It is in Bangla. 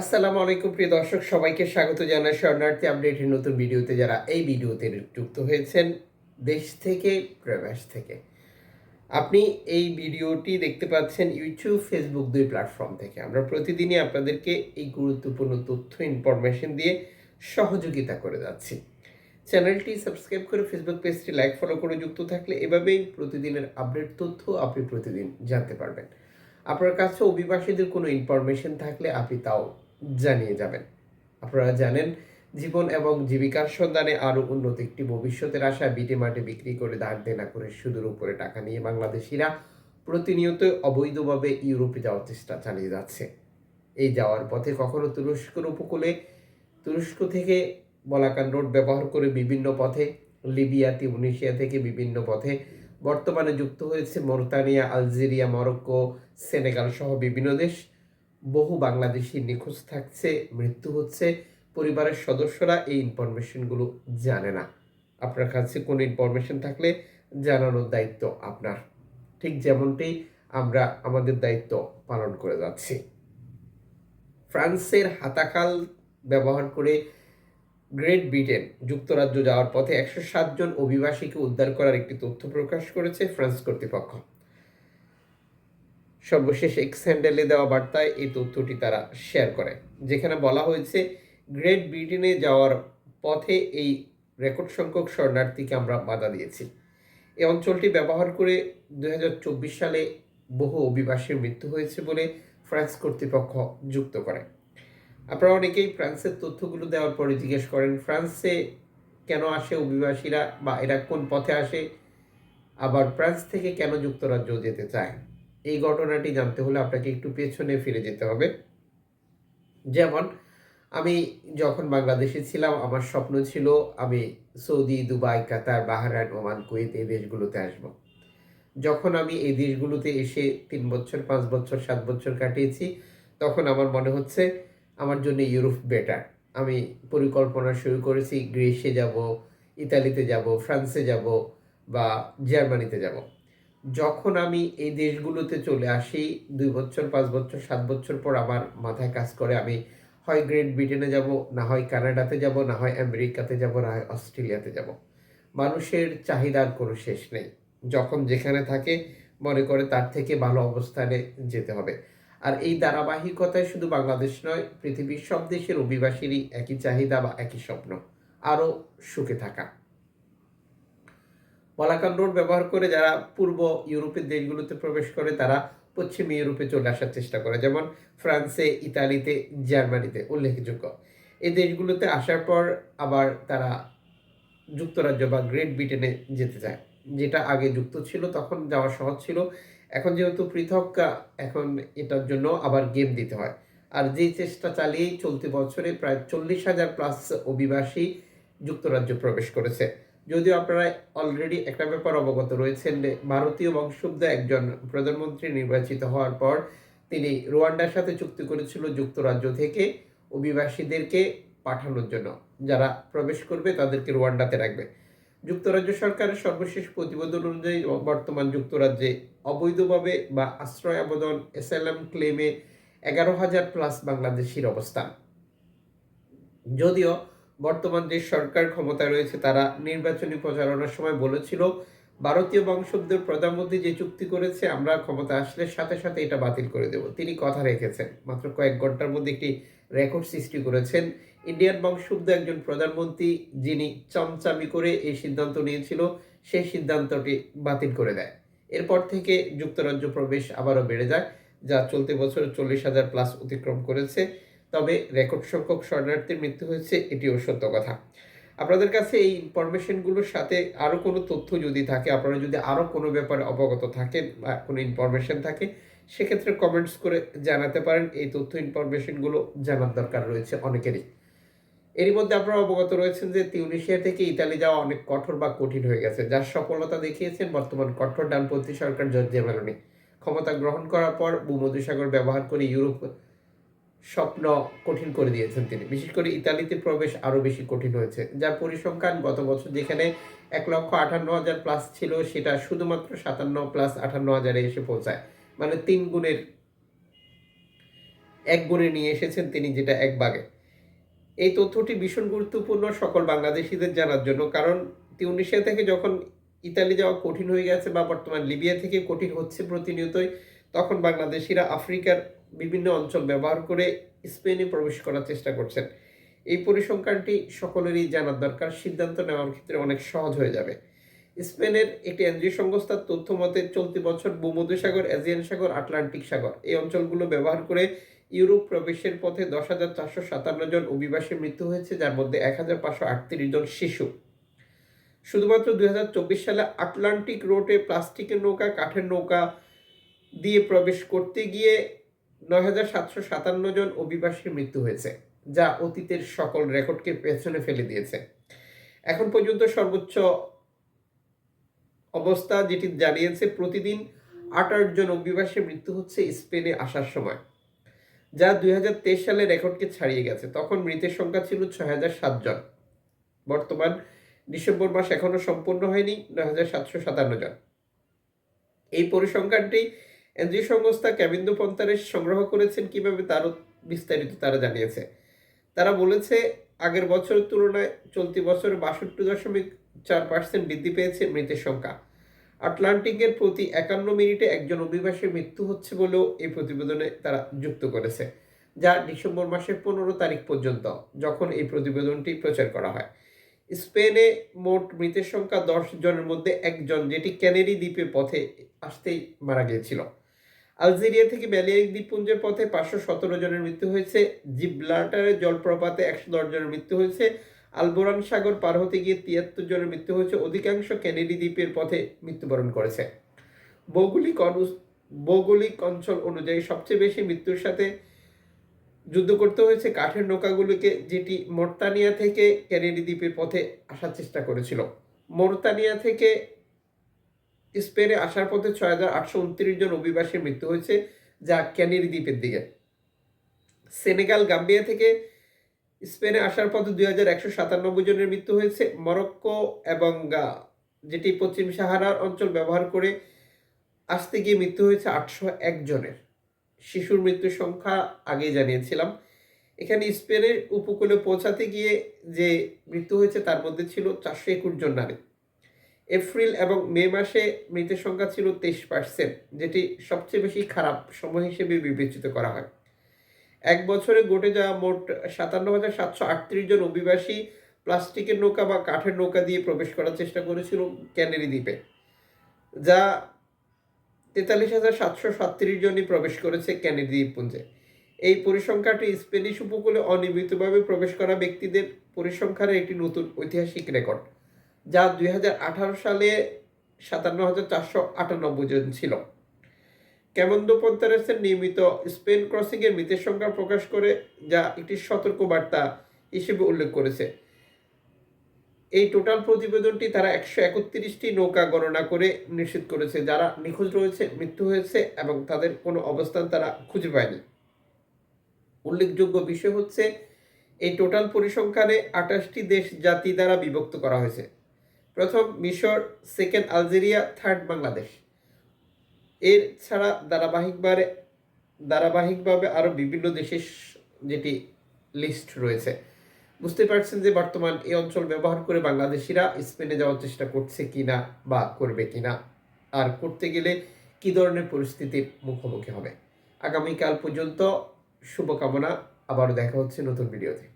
আসসালামু আলাইকুম, প্রিয় দর্শক, সবাইকে স্বাগত জানাই শরণার্থী আপডেটের নতুন ভিডিওতে। যারা এই ভিডিওতে যুক্ত হয়েছেন দেশ থেকে, প্রবাস থেকে, আপনি এই ভিডিওটি দেখতে পাচ্ছেন ইউটিউব ফেসবুক দুই প্ল্যাটফর্ম থেকে। আমরা প্রতিদিনই আপনাদেরকে এই গুরুত্বপূর্ণ তথ্য ইনফরমেশন দিয়ে সহযোগিতা করে যাচ্ছি। চ্যানেলটি সাবস্ক্রাইব করে ফেসবুক পেজটি লাইক ফলো করে যুক্ত থাকলে এভাবেই প্রতিদিনের আপডেট তথ্য আপনি প্রতিদিন জানতে পারবেন। আপনার কাছে অভিবাসীদের কোনো ইনফরমেশন থাকলে আপনি তাও জানিয়ে যাবেন। আপনারা জানেন, জীবন এবং জীবিকার সন্ধানে আরও উন্নত একটি ভবিষ্যতের আশা বিটে মাঠে বিক্রি করে ধার দেনা করে সুদের উপরে টাকা নিয়ে বাংলাদেশিরা প্রতিনিয়ত অবৈধভাবে ইউরোপে যাওয়ার চেষ্টা চালিয়ে যাচ্ছে। এই যাওয়ার পথে কখনো তুরস্কর উপকূলে, তুরস্ক থেকে বলাকান রোড ব্যবহার করে বিভিন্ন পথে, লিবিয়া তিউনিশিয়া থেকে বিভিন্ন পথে বর্তমানে যুক্ত হয়েছে মোরতানিয়া, আলজেরিয়া, মরক্কো, সেনেগাল সহ বিভিন্ন দেশ। বহু বাংলাদেশি নিখোঁজ থাকছে, মৃত্যু হচ্ছে, পরিবারের সদস্যরা এই ইনফরমেশনগুলো জানে না। আপনার কাছে কোনো ইনফরমেশন থাকলে জানানোর দায়িত্ব আপনার। ঠিক যেমনটি আমরা আমাদের দায়িত্ব পালন করে যাচ্ছি। ফ্রান্সের হাতাকাল ব্যবহার করে গ্রেট ব্রিটেন যুক্তরাজ্য যাওয়ার পথে একশো জন অভিবাসীকে উদ্ধার করার একটি তথ্য প্রকাশ করেছে ফ্রান্স কর্তৃপক্ষ। সর্বশেষ এক্স হ্যান্ডেলে দেওয়া বার্তায় এই তথ্যটি তারা শেয়ার করে, যেখানে বলা হয়েছে গ্রেট ব্রিটেনে যাওয়ার পথে এই রেকর্ড সংখ্যক শরণার্থীকে আমরা বাধা দিয়েছি। এই অঞ্চলটি ব্যবহার করে দু হাজার চব্বিশ সালে বহু অভিবাসীর মৃত্যু হয়েছে বলে ফ্রান্স কর্তৃপক্ষ যুক্ত করে। আপনারা অনেকেই ফ্রান্সের তথ্যগুলো দেওয়ার পরে জিজ্ঞেস করেন, ফ্রান্সে কেন আসে অভিবাসীরা বা এরা কোন পথে আসে? আবার ফ্রান্স থেকে কেন যুক্তরাজ্য যেতে চায়? এই ঘটনাটি জানতে হলে আপনাকে একটু পেছনে ফিরে যেতে হবে। যেমন, আমি যখন বাংলাদেশে ছিলাম, আমার স্বপ্ন ছিল আমি Saudi, Dubai, Qatar Bahrain Oman, Kuwait এই দেশগুলোতে আসব। যখন আমি এই দেশগুলোতে এসে তিন বছর, পাঁচ বছর, সাত বছর কাটিয়েছি, তখন আমার মনে হচ্ছে আমার জন্য ইউরোপ বেটার। আমি পরিকল্পনা শুরু করেছি, গ্রিসে যাব, ইতালিতে যাব, ফ্রান্সে যাব বা জার্মানিতে যাব। যখন আমি এই দেশগুলোতে চলে আসি, দুই বছর, পাঁচ বছর, সাত বছর পর আমার মাথায় কাজ করে আমি হয় গ্রেট ব্রিটেনে যাব, না হয় কানাডাতে যাব, না হয় আমেরিকাতে যাব, না হয় অস্ট্রেলিয়াতে যাব। মানুষের চাহিদার কোনো শেষ নেই। যখন যেখানে থাকে, মনে করে তার থেকে ভালো অবস্থানে যেতে হবে। আর এই ধারাবাহিকতায় শুধু বাংলাদেশ নয়, পৃথিবীর সব দেশের অভিবাসীরই একই চাহিদা বা একই স্বপ্ন, আরও সুখে থাকা। বলাকান রোড ব্যবহার করে যারা পূর্ব ইউরোপের দেশগুলোতে প্রবেশ করে, তারা পশ্চিম ইউরোপে চলে আসার চেষ্টা করে। যেমন ফ্রান্সে, ইতালিতে, জার্মানিতে উল্লেখযোগ্য। এই দেশগুলোতে আসার পর আবার তারা যুক্তরাজ্য বা গ্রেট ব্রিটেনে যেতে চায়, যেটা আগে যুক্ত ছিল, তখন যাওয়া সহজ ছিল। এখন যেহেতু পৃথক, এখন এটার জন্য আবার গেম দিতে হয়। আর যেই চেষ্টা চালিয়েই চলতি বছরে প্রায় চল্লিশ হাজার প্লাস অভিবাসী যুক্তরাজ্য প্রবেশ করেছে। যদিও আপনারা অলরেডি একটা ব্যাপার অবগত রয়েছেন যে ভারতীয় বংশোদ্ভ একজন প্রধানমন্ত্রী নির্বাচিত হওয়ার পর তিনি রুয়ান্ডার সাথে চুক্তি করেছিল যুক্তরাজ্য থেকে অভিবাসীদেরকে পাঠানোর জন্য। যারা প্রবেশ করবে তাদেরকে রুয়ান্ডাতে রাখবে। যুক্তরাজ্য সরকারের সর্বশেষ প্রতিবেদন অনুযায়ী বর্তমান যুক্তরাজ্যে অবৈধভাবে বা আশ্রয় আবেদন এসএলএম ক্লেমে এগারো হাজার প্লাস বাংলাদেশির অবস্থান। যদিও বর্তমান যে সরকার ক্ষমতায় রয়েছে, তারা নির্বাচনী প্রচারণার সময় বলেছিল, ভারতীয় বংশোদ্ভূত প্রধানমন্ত্রী যে চুক্তি করেছে, আমরা ক্ষমতা আসলে সাথে সাথে এটা বাতিল করে দেব। তিনি কথা রেখেছেন। মাত্র কয়েক ঘণ্টার মধ্যে একটি রেকর্ড সৃষ্টি করেছেন। ইন্ডিয়ান বংশোদ্ভূত একজন প্রধানমন্ত্রী, যিনি চমচামি করে এই সিদ্ধান্ত নিয়েছিল, সেই সিদ্ধান্তটি বাতিল করে দেয়। এরপর থেকে যুক্তরাজ্য প্রবেশ আবারও বেড়ে যায়, যা চলতি বছর চল্লিশ হাজার প্লাস অতিক্রম করেছে। তবে রেকর্ড সংখ্যক শরণার্থীর মৃত্যু হয়েছে, এটিও সত্য কথা। আপনাদের কাছে এই ইনফরমেশনগুলোর সাথে আরও কোনো তথ্য যদি থাকে, আপনারা যদি আরও কোনো ব্যাপারে অবগত থাকেন বা কোনো ইনফরমেশন থাকে, সেক্ষেত্রে কমেন্টস করে জানাতে পারেন। এই তথ্য, ইনফরমেশনগুলো জানার দরকার রয়েছে অনেকেরই। এরই মধ্যে আপনারা অবগত রয়েছেন যে তিউনিশিয়া থেকে ইতালি যাওয়া অনেক কঠোর বা কঠিন হয়ে গেছে, যার সফলতা দেখিয়েছেন বর্তমান কঠোর ডানপন্থী সরকার জর্জিয়া মেলোনি। ক্ষমতা গ্রহণ করার পর ভূমধ্যসাগর ব্যবহার করে ইউরোপ স্বপ্ন কঠিন করে দিয়েছেন তিনি। বিশেষ করে ইতালিতে প্রবেশ আরও বেশি কঠিন হয়েছে। যার পরিসংখ্যান গত বছর যেখানে এক লক্ষ আটান্ন হাজার প্লাস ছিল, সেটা শুধুমাত্র সাতান্ন প্লাস আটান্ন হাজারে এসে পৌঁছায়। মানে তিন গুণের, এক গুণে নিয়ে এসেছেন তিনি যেটা এক বাগে এই তথ্যটি ভীষণ গুরুত্বপূর্ণ সকল বাংলাদেশিদের জানার জন্য, কারণ তিউনিশিয়া থেকে যখন ইতালি যাওয়া কঠিন হয়ে গেছে বা বর্তমান লিবিয়া থেকে কঠিন হচ্ছে প্রতিনিয়তই, তখন বাংলাদেশিরা আফ্রিকার বিভিন্ন অঞ্চল ব্যবহার করে স্পেনে প্রবেশ করার চেষ্টা করছেন। এই পরিসংখ্যানটি সকলেরই জানার দরকার। সিদ্ধান্ত নেওয়ার ক্ষেত্রে অনেক সহজ হয়ে যাবে। স্পেনের একটি এনজিও সংস্থার তথ্য মতে চলতি বছর ভূমধ্যসাগর এজিয়ান সাগর, আটলান্টিক সাগর এই অঞ্চলগুলো ব্যবহার করে ইউরোপ প্রবেশের পথে দশ হাজার চারশো সাতান্ন জন অভিবাসীর মৃত্যু হয়েছে, যার মধ্যে এক হাজার পাঁচশো আটত্রিশ জন শিশু। শুধুমাত্র দুই হাজার চব্বিশ সালে আটলান্টিক রোডে প্লাস্টিকের নৌকা, কাঠের নৌকা দিয়ে প্রবেশ করতে গিয়ে নয় হাজার সাতশো সাতান্ন জন অভিবাসীর মৃত্যু হয়েছে, যা অতীতের সকল রেকর্ডকে পেছনে ফেলে দিয়েছে। এখন পর্যন্ত সর্বোচ্চ অবস্থা যেটি জানিয়েছে, প্রতিদিন আঠাশ জন অভিবাসীর মৃত্যু হচ্ছে স্পেনে আসার সময়, যা দুই হাজার তেইশ সালে রেকর্ডকে ছাড়িয়ে গেছে। তখন মৃতের সংখ্যা ছিল ছয় হাজার সাত জন। বর্তমান ডিসেম্বর মাস এখনও সম্পূর্ণ হয়নি, নয় হাজার সাতশো সাতান্ন জন। এই পরিসংখ্যানটি এনজিও সংস্থা ক্যাবিন্দু পন্তারের সংগ্রহ করেছেন কীভাবে তারও বিস্তারিত তারা জানিয়েছে। তারা বলেছে, আগের বছরের তুলনায় চলতি বছরে বাষট্টি দশমিক চার পার্সেন্ট বৃদ্ধি পেয়েছে মৃতের সংখ্যা। আটলান্টিকের প্রতি একান্ন মিনিটে একজন অভিবাসীর মৃত্যু হচ্ছে বলেও এই প্রতিবেদনে তারা যুক্ত করেছে, যা ডিসেম্বর মাসের পনেরো তারিখ পর্যন্ত, যখন এই প্রতিবেদনটি প্রচার করা হয়। স্পেনে মোট মৃতের সংখ্যা দশ জনের মধ্যে একজন, যেটি ক্যানেরি দ্বীপের পথে আসতেই মারা গিয়েছিল। আলজেরিয়া থেকে ব্যালিয়ারিক দ্বীপপুঞ্জের পথে পাঁচশো সতেরো জনের মৃত্যু হয়েছে। জিব্লাটারের জলপ্রপাতে একশো দশ জনের মৃত্যু হয়েছে। আলবোরান সাগর পার হতে গিয়ে তিয়াত্তর জনের মৃত্যু হয়েছে। অধিকাংশ ক্যানেডি দ্বীপের পথে মৃত্যুবরণ করেছে। ভৌগোলিক ভৌগোলিক অঞ্চল অনুযায়ী সবচেয়ে বেশি মৃত্যুর সাথে যুদ্ধ করতে হয়েছে কাঠের নৌকাগুলোকে, যেটি মর্তানিয়া থেকে ক্যানেডি দ্বীপের পথে আসার চেষ্টা করেছিল। মর্তানিয়া থেকে স্পেনে আসার পথে ছয় হাজার আটশো উনত্রিশ জন অভিবাসীর মৃত্যু হয়েছে যা ক্যানেডি দ্বীপের দিকে। সেনেগাল, গাম্বিয়া থেকে স্পেনে আসার পথে দুই হাজার একশো সাতানব্বই জনের মৃত্যু হয়েছে। মরক্কো এবং যেটি পশ্চিম সাহারার অঞ্চল ব্যবহার করে আসতে গিয়ে মৃত্যু হয়েছে আটশো এক জনের। শিশুর মৃত্যুর সংখ্যা আগেই জানিয়েছিলাম। এখানে স্পেনের উপকূলে পৌঁছাতে গিয়ে যে মৃত্যু হয়েছে তার মধ্যে ছিল চারশো একুশ জন নারী। এপ্রিল এবং মে মাসে মৃতের সংখ্যা ছিল তেইশ পার্সেন্ট যেটি সবচেয়ে বেশি খারাপ সময় হিসেবে বিবেচিত করা হয়। এক বছরে ঘটে যাওয়া মোট সাতান্ন হাজার সাতশো আটত্রিশ জন অভিবাসী প্লাস্টিকের নৌকা বা কাঠের নৌকা দিয়ে প্রবেশ করার চেষ্টা করেছিল ক্যানেরি দ্বীপে, যা তেতাল্লিশ হাজার সাতশো সাতত্রিশ জনই প্রবেশ করেছে ক্যানেরি দ্বীপপুঞ্জে। এই পরিসংখ্যাটি স্পেনিশ উপকূলে অনিয়মিতভাবে প্রবেশ করা ব্যক্তিদের পরিসংখ্যানের একটি নতুন ঐতিহাসিক রেকর্ড। যা দুই হাজার আঠারো সালে সাতান্ন হাজার চারশো আটানব্বই জন ছিল। ক্যামন্দো পন্তারেসের নিয়মিত স্পেন ক্রসিংয়ের মৃতের সংখ্যা প্রকাশ করে, যা একটি সতর্ক বার্তা হিসেবে উল্লেখ করেছে। এই টোটাল প্রতিবেদনটি তারা একশো একত্রিশটি নৌকা গণনা করে নিশ্চিত করেছে, যারা নিখোঁজ রয়েছে, মৃত্যু হয়েছে এবং তাদের কোনো অবস্থান তারা খুঁজে পায়নি। উল্লেখযোগ্য বিষয় হচ্ছে, এই টোটাল পরিসংখ্যানে আঠাশটি দেশ জাতি দ্বারা বিভক্ত করা হয়েছে। প্রথম মিশর, সেকেন্ড আলজেরিয়া, থার্ড বাংলাদেশ। এর ছাড়া ধারাবাহিকভাবে ধারাবাহিকভাবে আরও বিভিন্ন দেশের যেটি লিস্ট রয়েছে। বুঝতে পারছেন যে বর্তমান এই অঞ্চল ব্যবহার করে বাংলাদেশিরা স্পেনে যাওয়ার চেষ্টা করছে কিনা বা করবে কিনা? আর করতে গেলে কি ধরনের পরিস্থিতির মুখোমুখি হবে? আগামীকাল পর্যন্ত শুভকামনা। আবারও দেখা হচ্ছে নতুন ভিডিওতে।